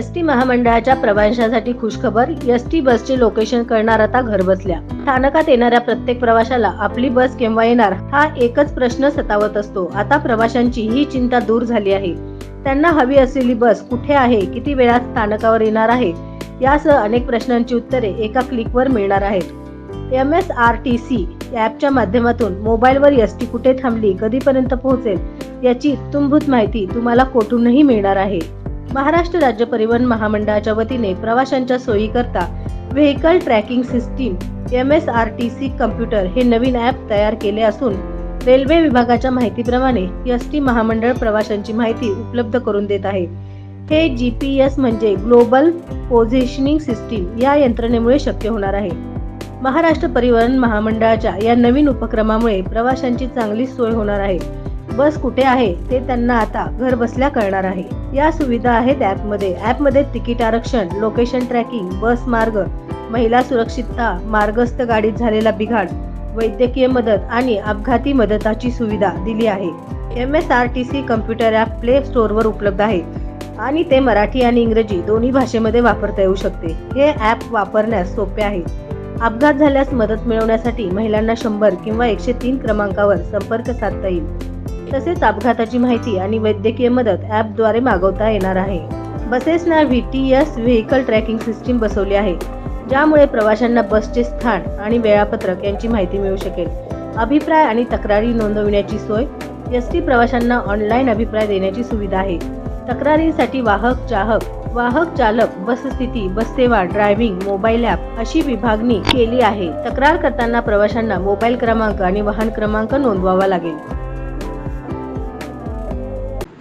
S T महामंडळाच्या प्रवाशांसाठी खुशखबर एस टी बसचे लोकेशन करणार आता घरबसल्या. स्थानकात येणाऱ्या प्रत्येक प्रवाशाला आपली बस केव्हा येणार हा एकच प्रश्न सतावत असतो. आता प्रवाशांची ही चिंता दूर झाली आहे. त्यांना हवी असलेली बस कुठे आहे किती वेळात स्थानकावर येणार आहे यासह अनेक प्रश्नांची उत्तरे एका क्लिकवर मिळणार आहेत. M S R T C ॲपच्या माध्यमातून मोबाईलवर एस टी कुठे थांबली कधीपर्यंत पोहोचेल याची इत्थंभूत माहिती तुम्हाला कोठूनही मिळणार आहे. महाराष्ट्र राज्य परिवहन महामंडळाच्या वतीने प्रवाशांच्या सोयीकरता vehicle tracking system M S R T C commuter हे नवीन ॲप तयार केले असून रेल्वे विभागाच्या माहितीप्रमाणे एस टी महामंडळ प्रवाशांची माहिती उपलब्ध करून देत आहे. हे जी पी एस म्हणजे ग्लोबल पोझिशनिंग सिस्टीम या यंत्रणेमुळे शक्य होणार आहे. महाराष्ट्र परिवहन महामंडळाच्या या नवीन उपक्रमामुळे प्रवाशांची चांगली सोय होणार आहे. बस कुठे आहे ते त्यांना आता घर बसल्या कळणार आहे. या सुविधा आहेत ॲपमध्ये. ॲपमध्ये तिकीट आरक्षण लोकेशन ट्रॅकिंग बस मार्ग महिला सुरक्षितता मार्गस्थ गाडीत झालेला बिघाड वैद्यकीय मदत आणि अपघाती मदताची सुविधा दिली आहे. M S R T C commuter app play स्टोअरवर उपलब्ध आहे आणि ते मराठी आणि इंग्रजी दोन्ही भाषेमध्ये वापरता येऊ शकते. हे ॲप वापरण्यास सोपे आहे. अपघात झाल्यास मदत मिळवण्यासाठी महिलांना शंभर किंवा एकशे तीन क्रमांकावर संपर्क साधता येईल. तसेच अपघाताची माहिती आणि वैद्यकीय मदत ॲपद्वारे मागवता येणार आहे. बसेसना V T S vehicle tracking system बसवली आहे ज्यामुळे प्रवाशांना बसचे स्थान आणि वेळापत्रक यांची माहिती मिळू शकेल. अभिप्राय आणि तक्रारी नोंदविण्याची सोय एस टी प्रवाशांना ऑनलाईन अभिप्राय देण्याची सुविधा आहे. तक्रारींसाठी वाहक चाहक वाहक चालक बसस्थिती बससेवा ड्रायव्हिंग मोबाईल ॲप अशी विभागणी केली आहे. तक्रार करताना प्रवाशांना मोबाईल क्रमांक आणि वाहन क्रमांक नोंदवावा लागेल.